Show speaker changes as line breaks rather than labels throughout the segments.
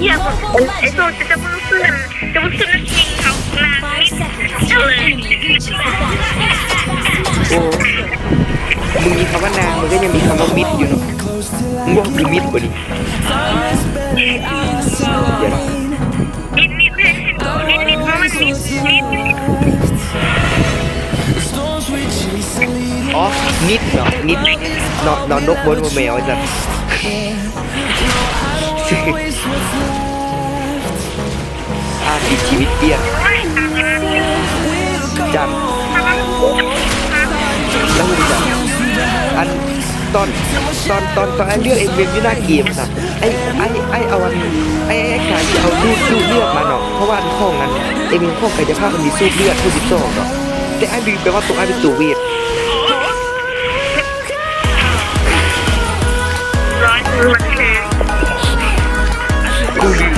เหี้ยผมไอ้โซจะเพิ่งเพื่อนจะเพิ่งเพื่อนจริงเขานางนิดเลย
โอ้มึงมีคำว่านางมึงก็ยังมีคำว่ามิดอยู่เนาะมึงว่าคือมิดกว่านี้เดี๋ยวนะ
นิดนิดเลยนิดนิดเพราะมันนิดนิด
อ๋อนิดเนาะนิดเนาะนอนนกบนหัวแมวจ้ะ อาทิชีวิตเปลี่ยนจันแล้วมึงจันอันตอนตอนตอนตอนไอ้เรื่องเอ็นเวนที่หน่าเกลียมนะไอ้ไอไอเอาอันไอไอการที่เอาดูดดูดเลือดมาเนาะเพราะว่าข้องนั้นเอ็นเวนข้องกายภาพมันมีสู้เลือดผู้สิบสองเนาะแต่ไอบีแปลว่าตัวไอเป็นตัวเวท
ร้อย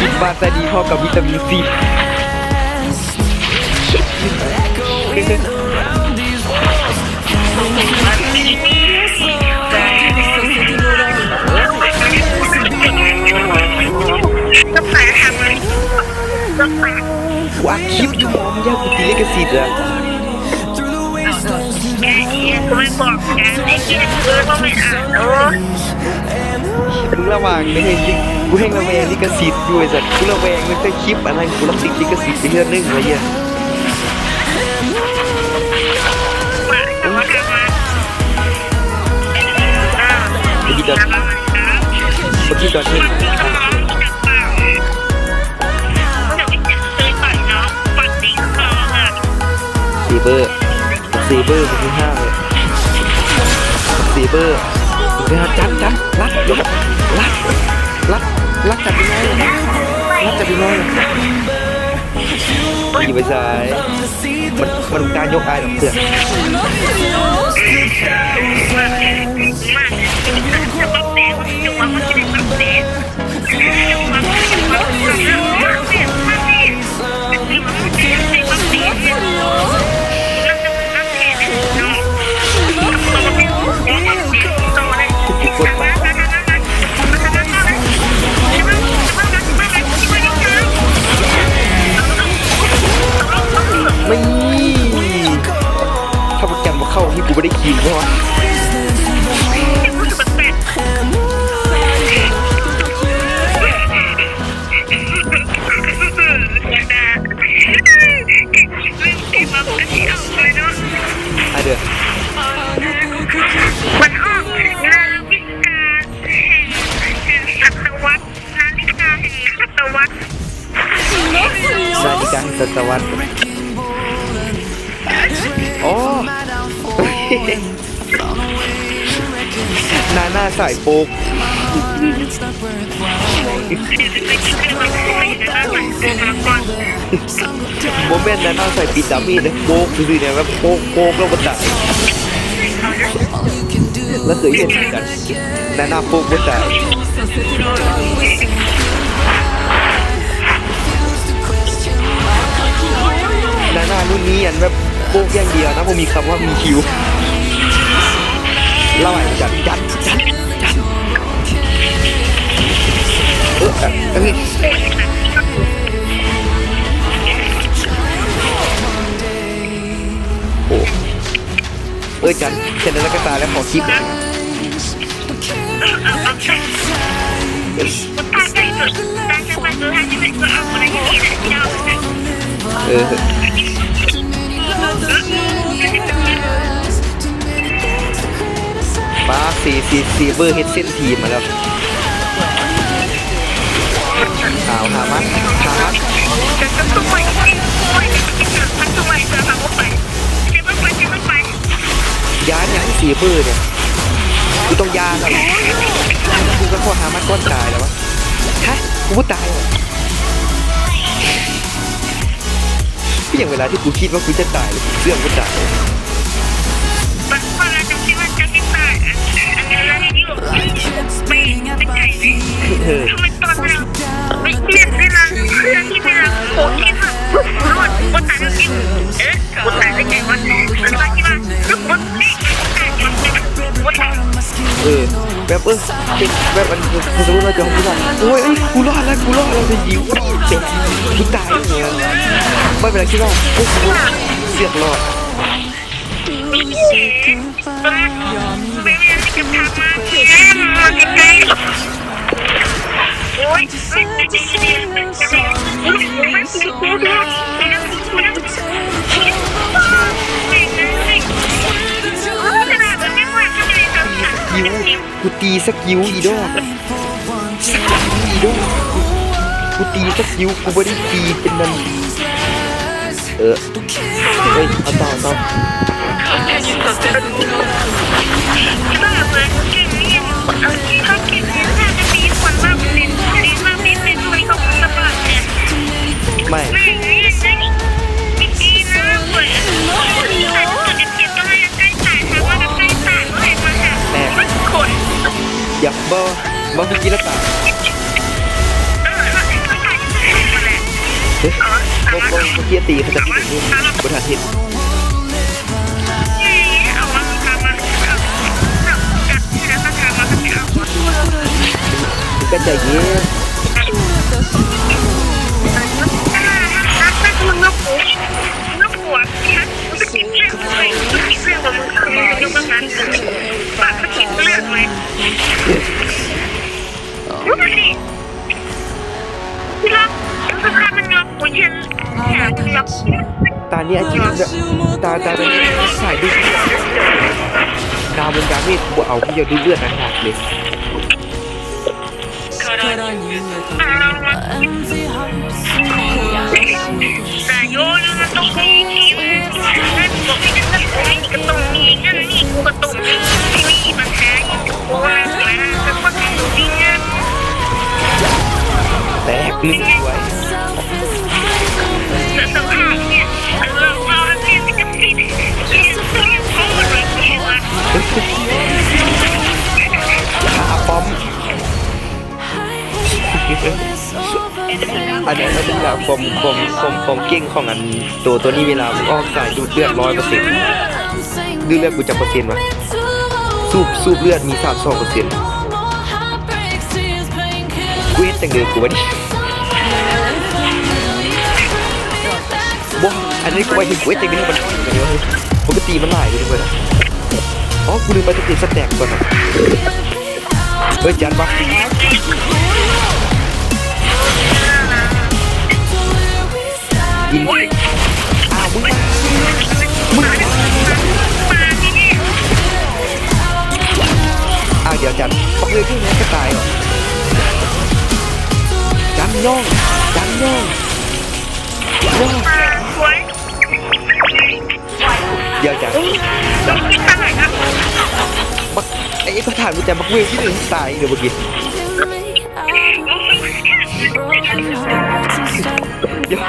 กิน
บา
ตาดีพอกับวิตามินซีว่าคิวดูมอมยากติเลกสิทธิ์อะ
แกเขียนไม่บอกแกไม่เขียนเลยก็ไม่อ่านเนอะ
กูระวังไม่เห็นลิกูเพ่งระแวงลิขสิทธิ์อยู่ไอ้สัตว์กูระแวงไม่เคยคลิปอะไรกูรับติดลิขสิทธิ์ไปเรื่องนึงอะไรเงี้ย
ไปที่จอด
ไปที่
จอด
ซีเบอร์ซีเบอร์ซีห้าเลยซีเบอร์ เดี๋ยวจับจับรัดยกรัดรัดรัดจับยังไยรัดจับยังไงอยู่ไปซ้ายมันมันการยกไอ้
หนังเสือาหน้า
สายโป๊กโมเมนต์หน้าหน้าใส่ปิดดามีนะโป๊กคือเนี่ยแบบโป๊กโป๊กแล้วมันตายแล้วเคยเห็นเหมือนกันน้าหน้าโป๊กมันตายน้าหน้ารุ่นนี้อันแบบโป๊กอย่างเดียวนะผมมีคำว่ามีคิว เล่าไอ้จัดจัดจัดจัดเออเอ้ยโอ้เออจันเสร็จแล้วก็ตายแล้วขอคลิปหน่อย
ตาใจสุดตาใจมาสุดท้ายที่
เออ มาสีสีสีเบอร์เฮดเส้นทีมนะครับาวฮามัสฮามั
สยา
นอย่างสีเบอร์เนี่ยกูต้องยานแล้วกูก็พอหามัดก้อนตายแล้ววะฮะกูตายก็อย่า
งเวลาที่กูคิดว่ากูจะตายเลยเสื่อมกูตาย
อแบบมันมันรู้เราจะกูรอดโอ้ยกูรอดแล้วกูรอดเราจะยิงเจ็บกูตายเนี่ยไม่เป็นไรคิดว่าพวกกูเสียบรอด
โอ้ยไม่ได้ไม่ได้ไม่ได้ไม่ได้ไม่
ได้ กูตีสักยิลอีดอกอีดอกกูตีสักยิลกูไม่ได้ตีเป็นนันเออเฮ้ยเอาต่อต่อไม่ มึงก็ใจเย็นตาเนี่ยจริงๆตาตาตาสายดูดาวบนดาวนี่กูเอาพี่จะดูเลือดนะฮะเลย
แตกนี่
ไว้
อั
นนี้มันเป็นแบบปมปมปมปมเก่งของอันตัวตัวนี้เวลามันออกสายดูดเลือดร้อยเปอร์เซ็นต์ดูเลือดกูจะเปอร์เซ็นต์วะสูบสูบเลือดมีสามสองเปอร์เซ็นต์กูเห็นแต่งเดือกูวะนี่บ่อันนี้กูไปถึงกูเห็นแต่งเดือมันกันเยอะเลยปกติมันหลายอยู่ด้วยนะอ๋อกูลืมไปจะติสแต็กก่อนนะเฮ้ยจันวะ เดี๋ยวจันปักเลยที่นี้ก็ตายเหรอจันย่องจันย่องย่องเดี๋ยวจัน
คิดอะไรนะ
บักไอ้ก็ถามกูจะบักเวที่หนึ่งตายเดี๋ยวเมื่อกี้เดี๋ยว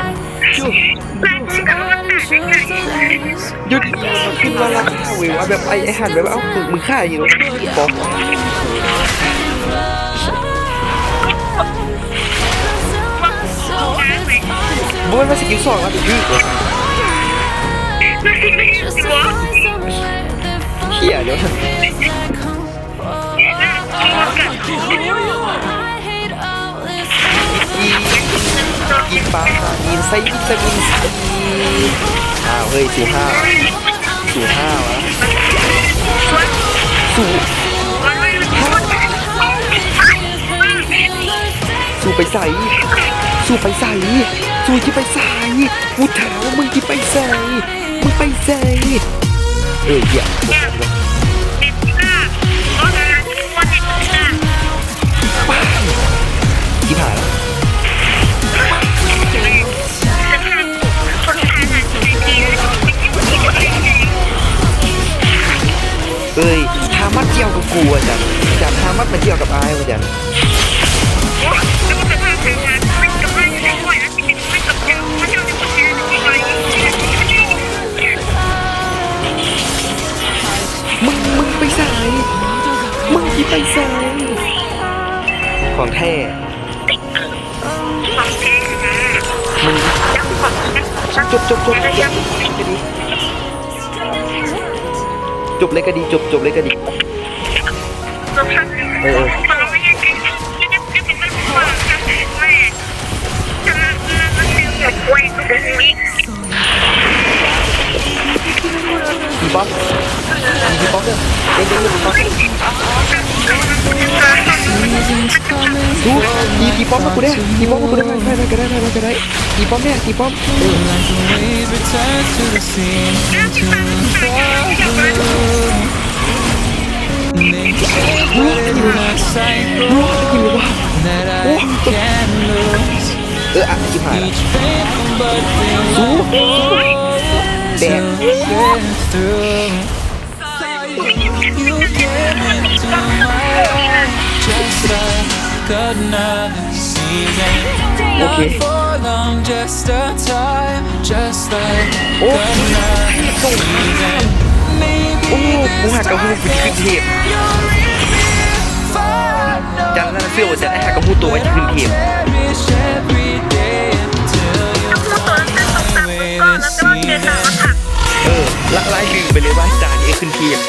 ยุดขึ้นมาแล้วเว้ยว่าแบบไอ้ไอ้หันแบบเอ้ามึงฆ่าอยู่บอก
บนมา
สกิลสองแล้วถึงเฮียเดี๋ยว อีปลาอีนไซอีสกินอ้าวเฮ้ยสู่ห้าสู่ห้าวะสู้สู่ไปใส่สู่ไปใส่สู่ที่ไปใส่กูถามว่ามึงที่ไปใส่มึงไปใส่เออเหี้ย
มัด
เที่ยวกับกูอาจารย์จากฮามัดมาเที่ยวกับไอ้อาจารย์
มึงมึงไปใส่มึงที่ไป
ใส่
ของแท้
มึงจบจบจบจบ จบเลยก็ดีจบเลยก็ดีจบจบเลยก็ดี
ตัวพัก
เออเออ
ฟังไม่ยังไงไม่ได้ไม่เป็นมันฟังนะแม่จะมามันเร็วแบบไวกว่านี้
อีป๊อปอีป๊อปเนี่ยเด้งเด้งอีป๊อป ดูอีตีป้อมมากูได้อีป้อมมากูได้ได้ได้ก็ได้ได้ก็ได้อีป้อมเนี่ยอีป้อมเออ
รู้อยู่รู้อยู่ว่าโอ้
เอออะที่ผ่านละสู้แดง
a time Just like
โอ้
another season Maybe
โอ้กูหักกับหูกูจะขึ้นเทพจันแล้วเสื้อว่าจะได้หักกับหูตัวไว้จะขึ้นเทพ
cherish every day until you
ตัวตั้งตกต่ำก็แล้วก็เดินหน้ามาถัก
เออละลายลืมไปเลยว่าจานนี้ขึ้นเทพ